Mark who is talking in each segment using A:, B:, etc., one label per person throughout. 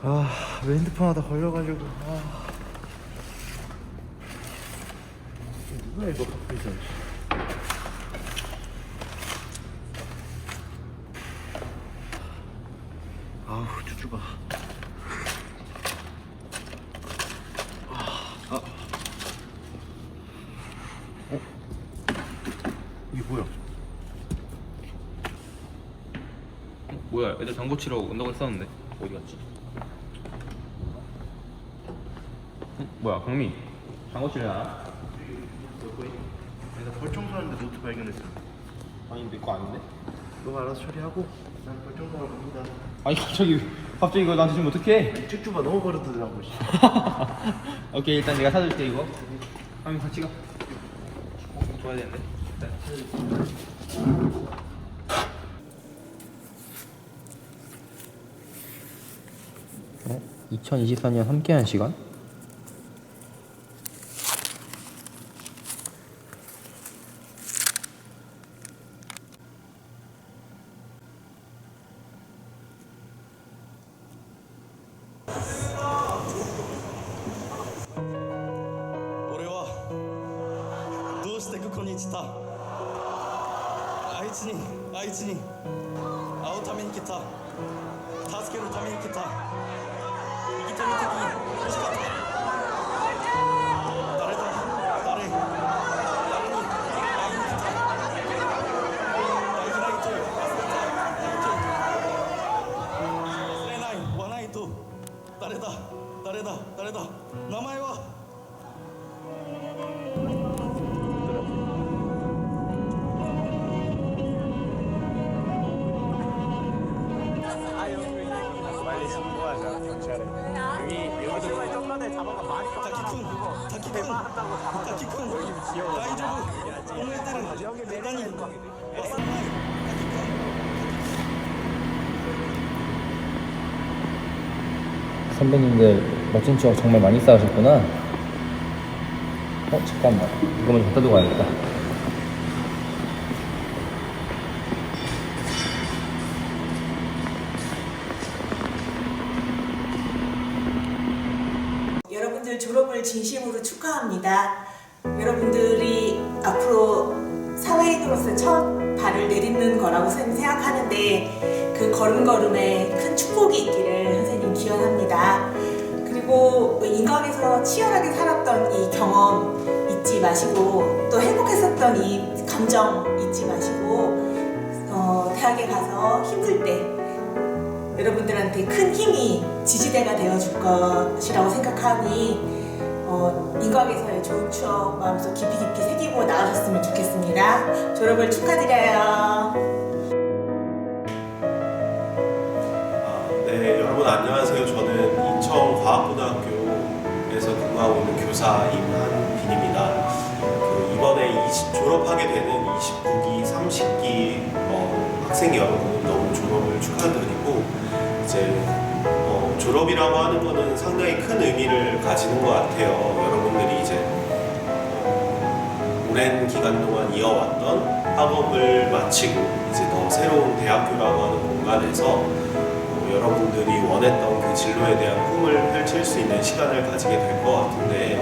A: 아, 왜 핸드폰 하다 걸려가지고. 아. 누가 이거 있어? 아우, 쭈쭈가. 아, 아. 어? 이게 뭐야?
B: 뭐야 애들 당구 치러 온다고 했었는데 어디 갔지? 뭐야 강민 치려나?
A: 내가 벌 청소하는데 노트 발견했어.
B: 아니 내 거 아닌데?
A: 너가 알아서 처리하고 난벌 청소하러 갑니다.
B: 아니 갑자기 갑자기 이거 나한테 주면 어떡해
A: 쭈쭈가 너무 버릇하더라고. 씨.
B: 오케이 일단 내가 사줄게 이거 강민 같이 가 어, 줘야 되는데 일단 어? 2024년 함께한 시간?「 선배님들 멋진 추억 정말 많이 쌓으셨구나. 어 잠깐만. 이거 먼저 갖다 두고 가야겠다.
C: 여러분들 졸업을 진심으로 축하합니다. 여러분들이 앞으로 사회인으로서 첫 발을 내딛는 거라고 선- 생각하는데 그 걸음걸음에 큰 축복이 있기를 합니다. 그리고 인강에서 치열하게 살았던 이 경험 잊지 마시고 또 행복했었던 이 감정 잊지 마시고 어, 대학에 가서 힘들 때 여러분들한테 큰 힘이 지지대가 되어줄 것이라고 생각하니 어, 인과학에서의 좋은 추억 마음속 깊이 깊이 새기고 나아졌으면 좋겠습니다. 졸업을 축하드려요.
D: 안녕하세요. 저는 인천과학고등학교에서 근무하고 있는 교사 임한빈입니다. 그 이번에 20, 졸업하게 되는 29기, 30기 어, 학생 여러분 너무 졸업을 축하드리고 이제 어, 졸업이라고 하는 거는 상당히 큰 의미를 가지는 것 같아요. 여러분들이 이제 어, 오랜 기간 동안 이어왔던 학업을 마치고 이제 더 새로운 대학교라고 하는 공간에서 어, 여러분들이 원했던 그 진로에 대한 꿈을 펼칠 수 있는 시간을 가지게 될 것 같은데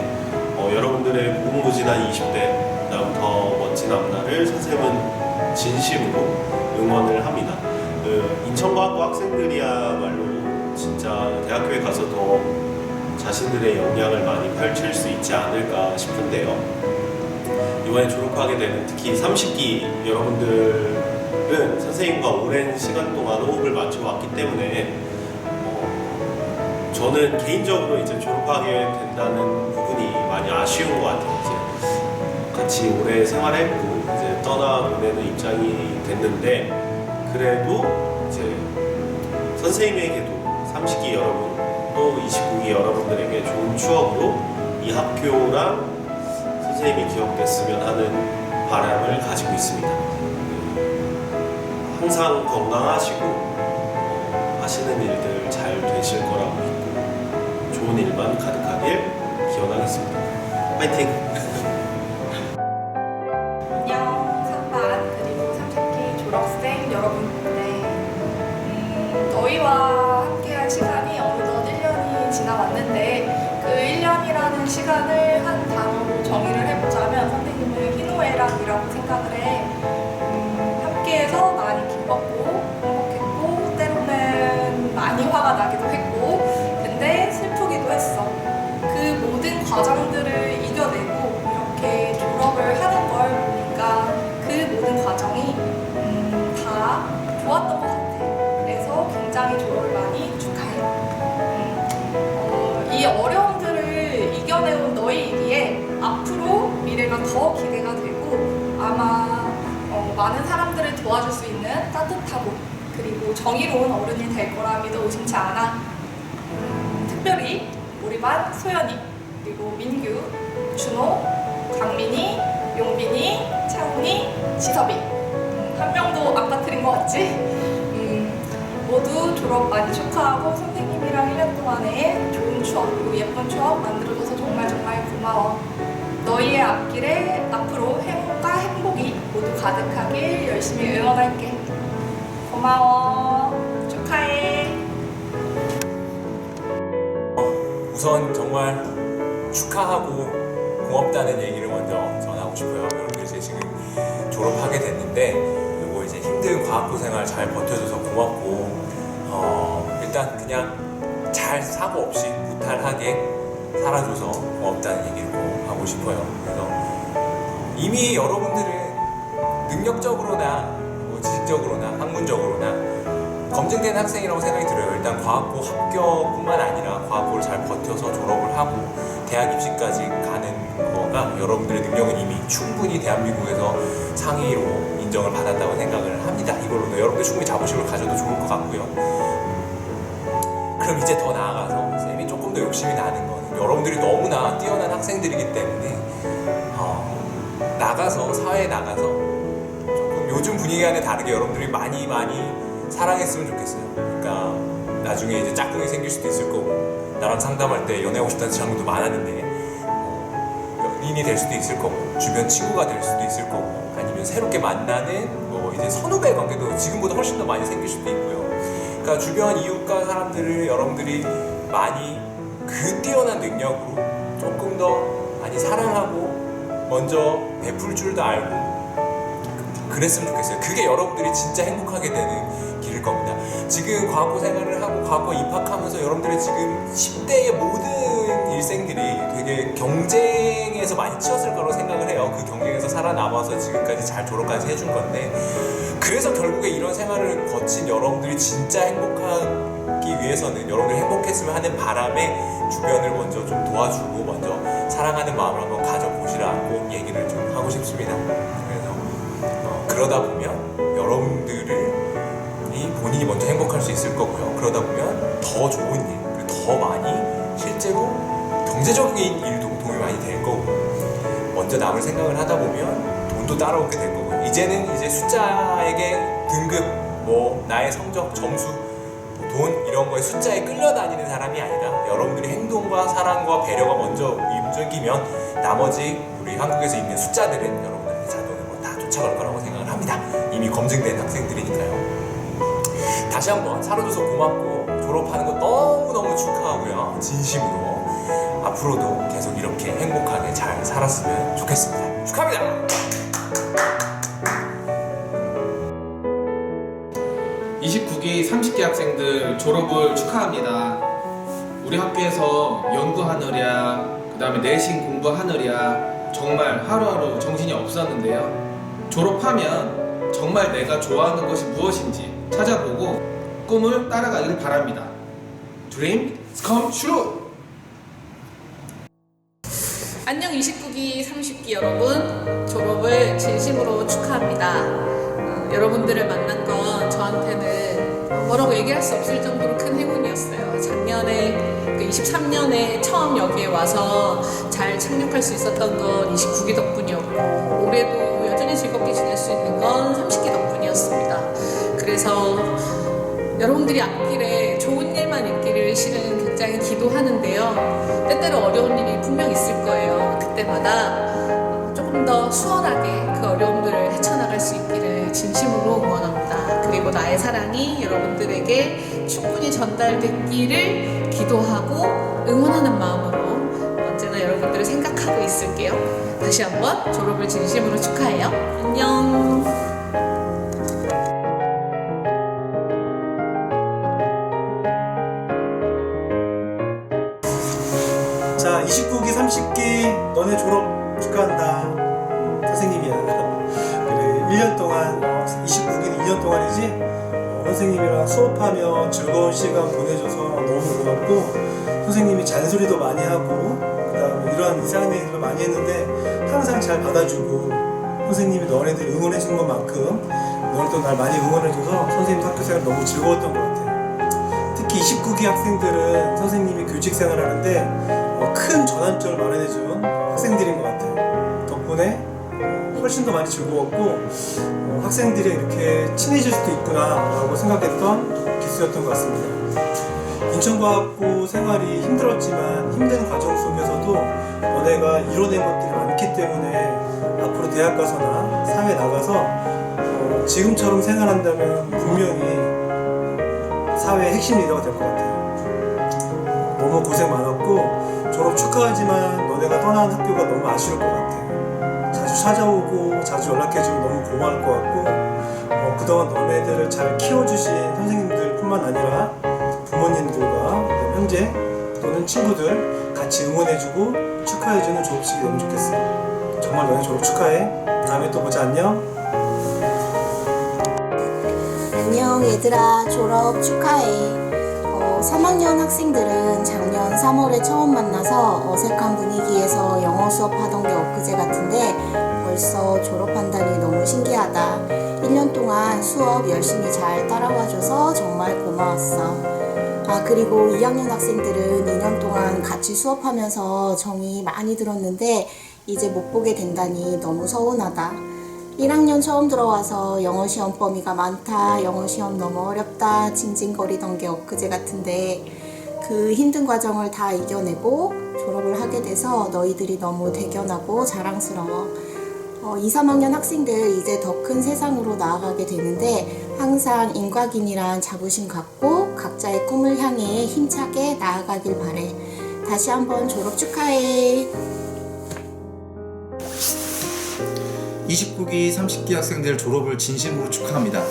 D: 어, 여러분들의 무궁무진한 20대 그다음 더 멋진 앞날을 선생님은 진심으로 응원을 합니다. 그 인천과학고 학생들이야말로 진짜 대학교에 가서 더 자신들의 역량을 많이 펼칠 수 있지 않을까 싶은데요. 이번에 졸업하게 되는 특히 30기 여러분들 은 선생님과 오랜 시간 동안 호흡을 맞춰왔기 때문에 어, 저는 개인적으로 이제 졸업하게 된다는 부분이 많이 아쉬운 것 같아요. 이제 같이 오래 생활했고 이제 떠나보내는 입장이 됐는데 그래도 이제 선생님에게도 30기 여러분 또 29기 여러분들에게 좋은 추억으로 이 학교랑 선생님이 기억됐으면 하는 바람을 가지고 있습니다. 항상 건강하시고 어, 하시는 일들 잘 되실 거라고 믿고 좋은 일만 가득하길 기원하겠습니다. 파이팅!
E: 안녕, 3반 그리고 30기 졸업생 여러분. 네. 음, 희노애락이라는 시간을 한 단어로 정의를 해보자면 선생님은 희노애락이라고. 음, 과정들을 이겨내고 이렇게 졸업을 하는 걸 보니까 그 모든 과정이 음, 다 좋았던 것 같아. 그래서 굉장히 졸업을 많이 축하해. 음, 어, 이 어려움들을 이겨내온 너희이기에 앞으로 미래가 더 기대가 되고 아마 어, 많은 사람들을 도와줄 수 있는 따뜻하고 그리고 정의로운 어른이 될 거라 믿어 의심치 않아. 음, 특별히 우리 반 소연이 그리고 민규, 준호, 강민이, 용빈이, 차훈이, 지섭이. 음, 한 명도 안 빠뜨린 것 같지? 음, 모두 졸업 많이 축하하고 선생님이랑 1년 동안의 좋은 추억 그리고 예쁜 추억 만들어줘서 정말 정말 고마워. 너희의 앞길에 앞으로 행복과 행복이 모두 가득하길 열심히 응원할게. 고마워. 축하해.
F: 우선 정말 축하하고 고맙다는 얘기를 먼저 전하고 싶어요. 여러분들 이제 지금 졸업하게 됐는데 그리고 이제 힘든 과학고 생활 잘 버텨줘서 고맙고 어, 일단 그냥 잘 사고 없이 무탈하게 살아줘서 고맙다는 얘기를 꼭 하고 싶어요. 그래서 이미 여러분들은 능력적으로나 뭐 지식적으로나 학문적으로나 검증된 학생이라고 생각이 들어요. 일단 과학고 합격뿐만 아니라 과학고를 잘 버텨서 졸업을 하고 대학 입시까지 가는 거가 여러분들의 능력은 이미 충분히 대한민국에서 상위로 인정을 받았다고 생각을 합니다. 이걸로도 여러분들 충분히 자부심을 가져도 좋을 것 같고요. 그럼 이제 더 나아가서 쌤이 조금 더 욕심이 나는 거는 여러분들이 너무나 뛰어난 학생들이기 때문에 어, 나가서 사회에 나가서 조금 요즘 분위기와는 다르게 여러분들이 많이 많이 사랑했으면 좋겠어요. 그러니까 나중에 이제 짝꿍이 생길 수도 있을 거고 나랑 상담할 때 연애하고 싶다는 친구도 많았는데 어, 연인이 될 수도 있을 거고 주변 친구가 될 수도 있을 거고 아니면 새롭게 만나는 뭐 이제 선후배 관계도 지금보다 훨씬 더 많이 생길 수도 있고요. 그러니까 주변 이웃과 사람들을 여러분들이 많이 그 뛰어난 능력으로 조금 더 많이 사랑하고 먼저 베풀 줄도 알고 그랬으면 좋겠어요. 그게 여러분들이 진짜 행복하게 되는 길일 겁니다. 지금 과학고 생활을 하고 과학고 입학하면서 여러분들이 지금 10대의 모든 일생들이 되게 경쟁에서 많이 치였을 거라고 생각을 해요. 그 경쟁에서 살아남아서 지금까지 잘 졸업까지 해준 건데 그래서 결국에 이런 생활을 거친 여러분들이 진짜 행복하기 위해서는 여러분들이 행복했으면 하는 바람에 주변을 먼저 좀 도와주고 먼저 사랑하는 마음을 한번 가져보시라고 얘기를 좀 하고 싶습니다. 그래서 어, 그러다 보면 여러분들이 본인이 먼저 행복할 수 있을 거고요. 그러다 보면 더 좋은 일, 그리고 더 많이 실제로 경제적인 일도 도움이 많이 될 거고 먼저 남을 생각을 하다 보면 돈도 따라오게 될 거고요. 이제는 이제 숫자에게 등급, 뭐 나의 성적, 점수, 돈 이런 거에 숫자에 끌려다니는 사람이 아니라 여러분들이 행동과 사랑과 배려가 먼저 움직이면 나머지 우리 한국에서 있는 숫자들은 여러분들한테 자동으로 다 쫓아갈 거라고 생각을 합니다. 이미 검증된 학생들이니까요. 다시 한번 살아줘서 고맙고 졸업하는 거 너무너무 축하하고요. 진심으로 앞으로도 계속 이렇게 행복하게 잘 살았으면 좋겠습니다. 축하합니다.
G: 29기 30기 학생들 졸업을 축하합니다. 우리 학교에서 연구하느랴, 그 다음에 내신 공부하느랴, 정말 하루하루 정신이 없었는데요. 졸업하면 정말 내가 좋아하는 것이 무엇인지 찾아보고 꿈을 따라가길 바랍니다. Dream come true!
H: 안녕 29기, 30기 여러분 졸업을 진심으로 축하합니다. 어, 여러분들을 만난 건 저한테는 뭐라고 얘기할 수 없을 정도로 큰 행운이었어요. 작년에 그 23년에 처음 여기에 와서 잘 착륙할 수 있었던 건 29기 덕분이었고 올해도 여전히 즐겁게 지낼 수 있는 건 30기 덕분이었습니다. 그래서 여러분들이 앞길에 좋은 일만 있기를 실은 굉장히 기도하는데요. 때때로 어려운 일이 분명 있을 거예요. 그때마다 조금 더 수월하게 그 어려움들을 헤쳐나갈 수 있기를 진심으로 응원합니다. 그리고 나의 사랑이 여러분들에게 충분히 전달됐기를 기도하고 응원하는 마음으로 언제나 있을게요. 다시 한번 졸업을 진심으로 축하해요. 안녕.
I: 시간 보내줘서 너무 고맙고, 선생님이 잔소리도 많이 하고, 그 다음에 이러한 이상한 얘기도 많이 했는데, 항상 잘 받아주고, 선생님이 너네들 응원해 준 것만큼, 너네도 날 많이 응원해 줘서 선생님 학교 생활 너무 즐거웠던 것 같아. 특히 29기 학생들은 선생님이 교직 생활 하는데 어, 큰 전환점을 마련해 준 학생들인 것 같아요. 덕분에 어, 훨씬 더 많이 즐거웠고 어, 학생들이 이렇게 친해질 수도 있구나라고 생각했던 기수였던 것 같습니다. 인천과학부 생활이 힘들었지만 힘든 과정 속에서도 너네가 이뤄낸 것들이 많기 때문에 앞으로 대학 가서나 사회 나가서 어, 지금처럼 생활한다면 분명히 사회의 핵심 리더가 될 것 같아요. 너무 고생 많았고 졸업 축하하지만 너네가 떠난 학교가 너무 아쉬울 것 같아. 자주 찾아오고 자주 연락해주면 너무 고마울 것 같고 어, 그동안 너네들을 잘 키워주신 선생님들뿐만 아니라 부모님들과 형제 또는 친구들 같이 응원해주고 축하해주는 졸업식이 너무 좋겠어. 정말 너네 졸업 축하해. 다음에 또 보자 안녕.
J: 안녕 얘들아 졸업 축하해 어, 3학년 학생들은 작년 3월에 처음 만나서 어색한 분위기에서 영어 수업하던 게 엊그제 같은데 벌써 졸업한다니 너무 신기하다 1년 동안 수업 열심히 잘 따라와줘서 정말 고마웠어 아 그리고 2학년 학생들은 2년 동안 같이 수업하면서 정이 많이 들었는데 이제 못 보게 된다니 너무 서운하다 1학년 처음 들어와서 영어 시험 범위가 많다, 영어 시험 너무 어렵다, 징징거리던 게 엊그제 같은데 그 힘든 과정을 다 이겨내고 졸업을 하게 돼서 너희들이 너무 대견하고 자랑스러워. 어, 2, 3학년 학생들 이제 더 큰 세상으로 나아가게 되는데 항상 인과긴이란 자부심 갖고 각자의 꿈을 향해 힘차게 나아가길 바래. 다시 한번 졸업 축하해.
K: 29기, 30기 학생들 졸업을 진심으로 축하합니다.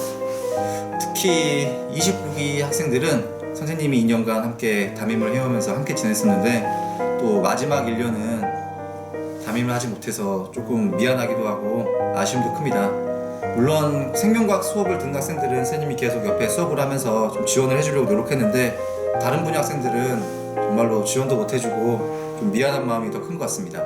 K: 특히 29기 학생들은 선생님이 2년간 함께 담임을 해오면서 함께 지냈었는데 또 마지막 1년은 담임을 하지 못해서 조금 미안하기도 하고 아쉬움도 큽니다. 물론 생명과학 수업을 듣는 학생들은 선생님이 계속 옆에 수업을 하면서 좀 지원을 해주려고 노력했는데 다른 분야 학생들은 정말로 지원도 못해주고 좀 미안한 마음이 더 큰 것 같습니다.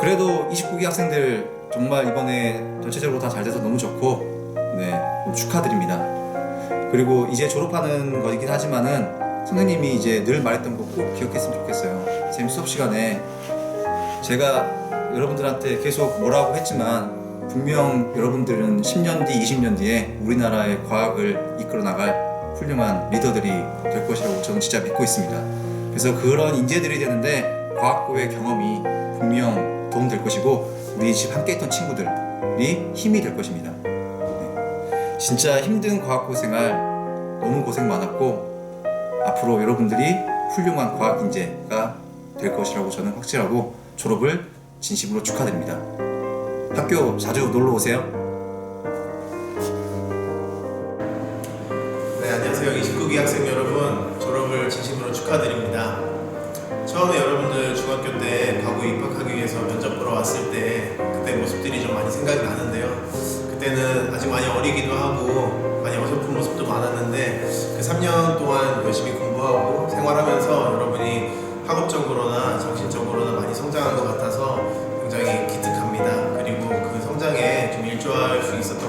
K: 그래도 29기 학생들 정말 이번에 전체적으로 다 잘 돼서 너무 좋고 네 축하드립니다. 그리고 이제 졸업하는 거이긴 하지만은 선생님이 이제 늘 말했던 거 꼭 기억했으면 좋겠어요. 선생님 수업 시간에 제가 여러분들한테 계속 뭐라고 했지만 분명 여러분들은 10년 뒤, 20년 뒤에 우리나라의 과학을 이끌어 나갈 훌륭한 리더들이 될 것이라고 저는 진짜 믿고 있습니다. 그래서 그런 인재들이 되는데 과학고의 경험이 분명 도움될 것이고 우리 집 함께 했던 친구들이 힘이 될 것입니다. 네. 진짜 힘든 과학고 생활 너무 고생 많았고 앞으로 여러분들이 훌륭한 과학 인재가 될 것이라고 저는 확실하고 졸업을 진심으로 축하드립니다. 학교 자주 놀러 오세요.
L: 네, 안녕하세요. 29기 학생 여러분. 졸업을 진심으로 축하드립니다. 처음에 여러분들 중학교 때 과거 입학하기 위해서 면접 보러 왔을 때 그때 모습들이 좀 많이 생각이 나는데요. 그때는 아직 많이 어리기도 하고 많이 어설픈 모습도 많았는데 그 3년 동안 열심히 공부하고 생활하면서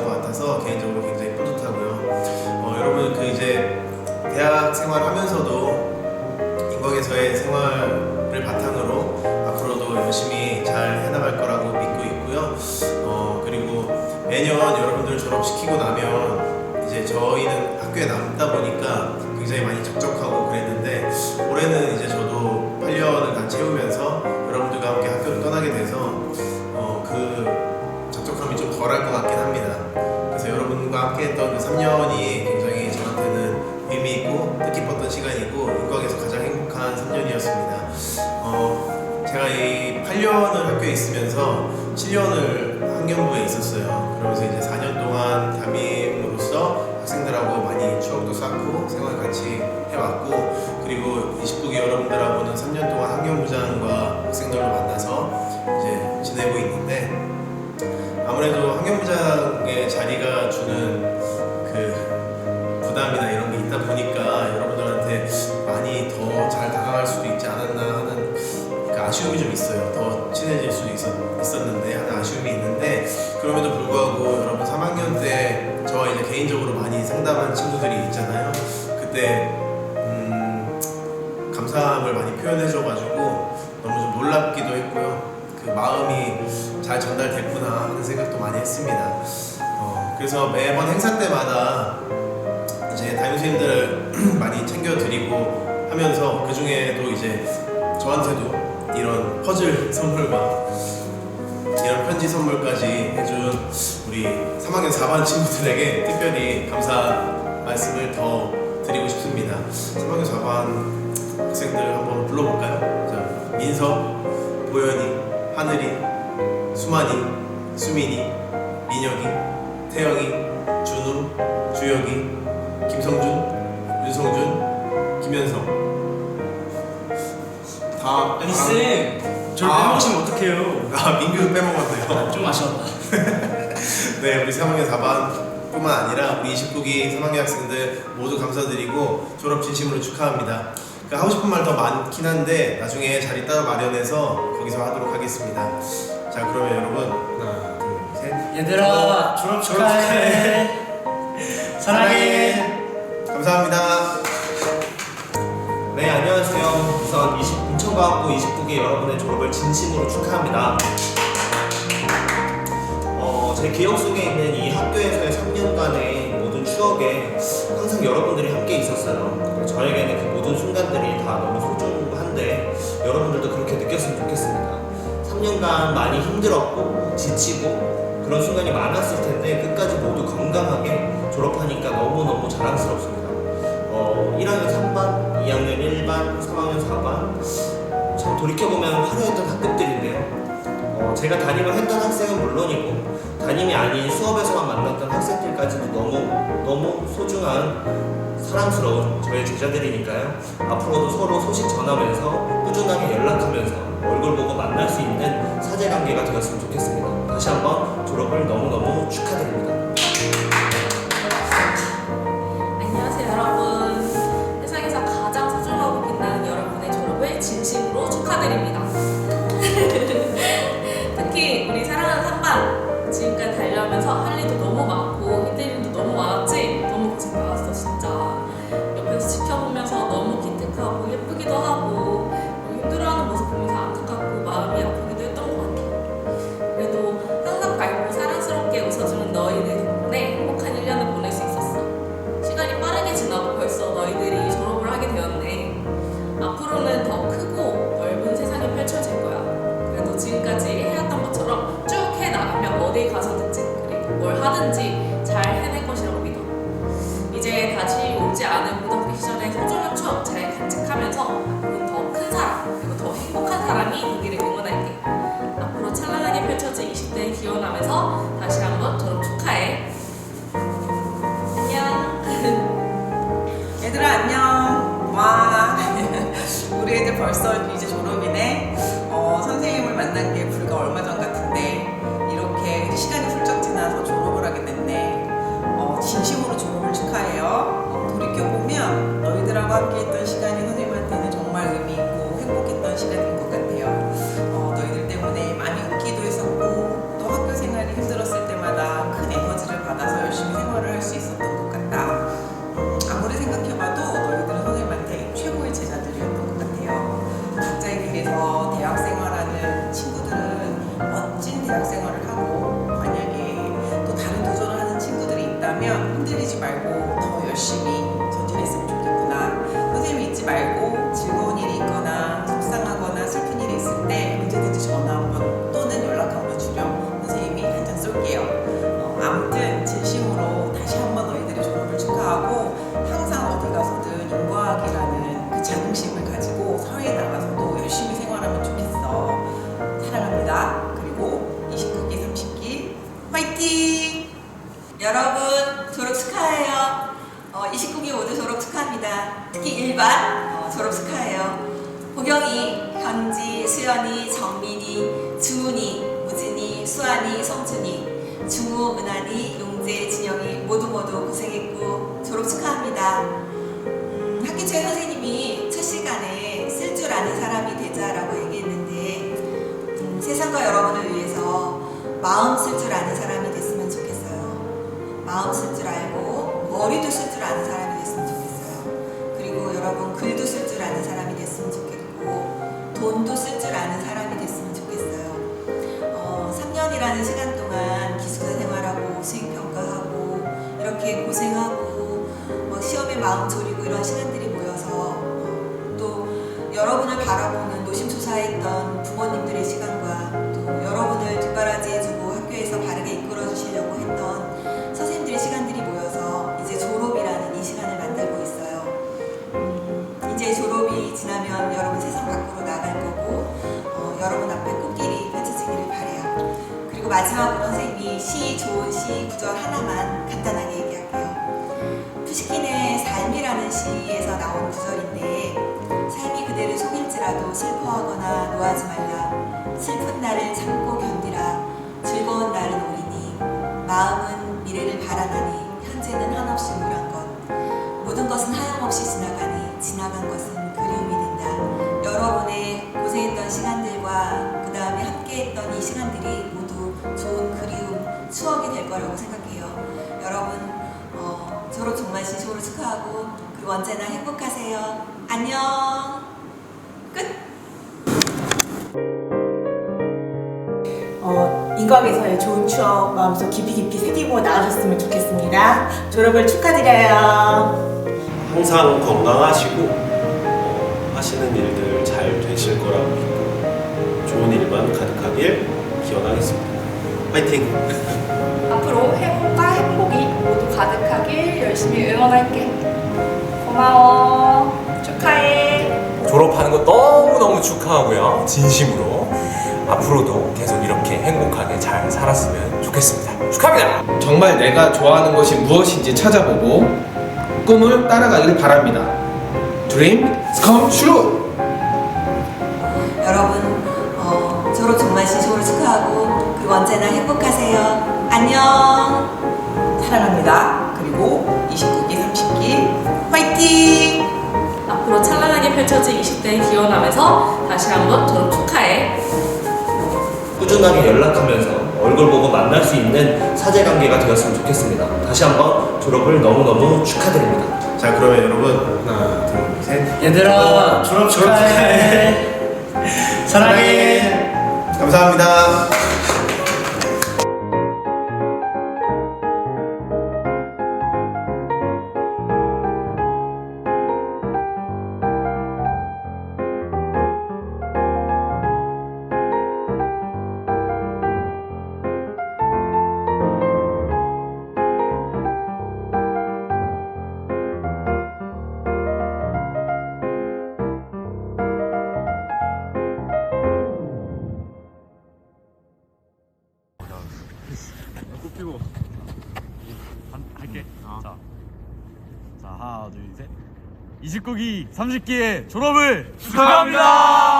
L: 것 같아서 개인적으로 굉장히 뿌듯하고요. 어, 여러분 그 이제 대학 생활하면서도 인공에서의 생활을 바탕으로 앞으로도 열심히 잘 해나갈 거라고 믿고 있고요. 어, 그리고 매년 여러분들 졸업시키고 나면 이제 저희는 학교에 남다 보니까 굉장히 많이 적적하고 그랬는데 올해는 이제 저도 8년을 다 채우면서 여러분들과 함께 학교를 떠나게 돼서 어, 그 적적함이 좀 덜할 것합 했던 그 3년이 굉장히 저한테는 의미 있고 뜻깊었던 시간이고 인과에서 가장 행복한 3년이었습니다. 어, 제가 이 8년을 학교에 있으면서 7년을 학년부에 있었어요. 그러면서 이제 4년 동안 담임으로서 학생들하고 많이 추억도 쌓고 생활 같이 해왔고 그리고 29기 여러분들하고 잘 전달됐구나 하는 생각도 많이 했습니다. 어, 그래서 매번 행사 때마다 이제 담임선생님들 많이 챙겨드리고 하면서 그 중에도 이제 저한테도 이런 퍼즐 선물과 이런 편지 선물까지 해준 우리 3학년 4반 친구들에게 특별히 감사 말씀을 더 드리고 싶습니다. 3학년 4반 학생들 한번 불러볼까요? 자, 민석, 보현이, 하늘이, 수만이, 수민이, 민혁이, 태영이, 준우, 주혁이, 김성준, 윤성준, 김현성 다
M: 아니 쌤, 저를
L: 아.
M: 빼먹으시면 어떡해요?
L: 아 민규 빼먹었네요.
M: 좀 아쉬웠다.
L: 네, 우리 3학년 4반 뿐만 아니라 우리 29기 3학년 학생들 모두 감사드리고 졸업 진심으로 축하합니다. 그 하고 싶은 말 더 많긴 한데 나중에 자리 따로 마련해서 거기서 하도록 하겠습니다. 자, 그러면 여러분 하나, 둘, 셋.
M: 얘들아, 졸업 축하해. 사랑해.
L: 감사합니다.
N: 네 안녕하세요. 우선 20, 인천과학부 29기 여러분의 졸업을 진심으로 축하합니다. 어, 제 기억 속에 있는 이 학교에서의 3년간의 모든 추억에 항상 여러분들이 함께 있었어요. 그리고 저에게는 그 모든 순간들이 다 너무 소중한데 여러분들도 그렇게 느꼈으면 좋겠습니다. 3년간 많이 힘들었고 지치고 그런 순간이 많았을 텐데 끝까지 모두 건강하게 졸업하니까 너무너무 자랑스럽습니다. 어, 1학년 3반, 2학년 1반, 3학년 4반 참 돌이켜보면 화려했던 학급들인데요. 어, 제가 담임을 했던 학생은 물론이고 담임이 아닌 수업에서만 만났던 학생들까지도 너무 너무 소중한 사랑스러운 저의 제자들이니까요. 앞으로도 서로 소식 전하면서 꾸준하게 연락하면서 얼굴 보고 만날 수 있는 사제 관계가 되었으면 좋겠습니다. 다시 한번 졸업을 너무너무 축하드립니다.
H: 안녕하세요 여러분 세상에서 가장 소중하고 빛나는 여러분의 졸업을 진심으로 축하드립니다 특히 우리 사랑하는 상반 지금까지 달려오면서 한번 졸업 축하해. 안녕.
O: 얘들아 안녕. 와 우리 애들 벌써 이제 졸업이네. 있다면 흔들리지 말고 더 열심히 전진했으면 좋겠구나. 선생님 잊지 말고 즐거운 일이
P: 은한이, 용재, 진영이 모두 모두 고생했고 졸업 축하합니다. 음, 학기 초에 선생님이 첫 시간에 쓸 줄 아는 사람이 되자라고 얘기했는데 음, 세상과 여러분을 위해서 마음 쓸 줄 아는 사람이 됐으면 좋겠어요. 마음 쓸 줄 알고 머리도 쓸 줄 아는 사람이 됐으면 좋겠어요. 그리고 여러분 글도 쓸 줄 아는 사람이 됐으면 좋겠고 돈도 쓸 줄 아는 사람이 됐으면 좋겠어요. 어, 3년이라는 시간 고생하고 뭐 시험에 마음 졸이고 이런 시간들 슬퍼하거나 노하지 말라. 슬픈 날을 참고 견디라. 즐거운 날은 오리니 마음은 미래를 바라나니 현재는 한없이 우울한 것. 모든 것은 하염없이 지나가니 지나간 것은 그리움이 된다. 여러분의 고생했던 시간들과 그 다음에 함께했던 이 시간들이 모두 좋은 그리움 추억이 될 거라고 생각해요. 여러분 어, 졸업 정말 진심으로 축하하고 그리고 언제나 행복하세요. 안녕. 끝 인과에서의 좋은 추억 마음속 깊이 깊이 새기고 나가셨으면 좋겠습니다. 졸업을 축하드려요.
L: 항상 건강하시고 어, 하시는 일들 잘 되실 거라고 믿고 좋은 일만 가득하길 기원하겠습니다. 화이팅!
E: 앞으로 행복과 행복이 모두 가득하길 열심히 응원할게. 고마워. 축하해.
F: 졸업하는 거 너무너무 축하하고요. 진심으로. 앞으로도 계속 이렇게 행복하게 잘 살았으면 좋겠습니다. 축하합니다.
G: 정말 내가 좋아하는 것이 무엇인지 찾아보고 꿈을 따라가길 바랍니다. Dream come true.
P: 여러분 어, 졸업 정말 진심으로 축하하고 그리고 언제나 행복하세요. 안녕. 사랑합니다. 그리고 29기 30기 화이팅!
H: 앞으로 찬란하게 펼쳐질 20대를 기원하면서 다시 한번 졸업 축하해.
N: 꾸준하게 연락하면서 얼굴 보고 만날 수 있는 사제 관계가 되었으면 좋겠습니다. 다시 한번 졸업을 너무너무 축하드립니다.
A: 자 그러면 여러분 하나 둘셋
I: 얘들아 졸업 축하해. 사랑해.
A: 감사합니다.
B: 29기, 30기의 졸업을 축하합니다!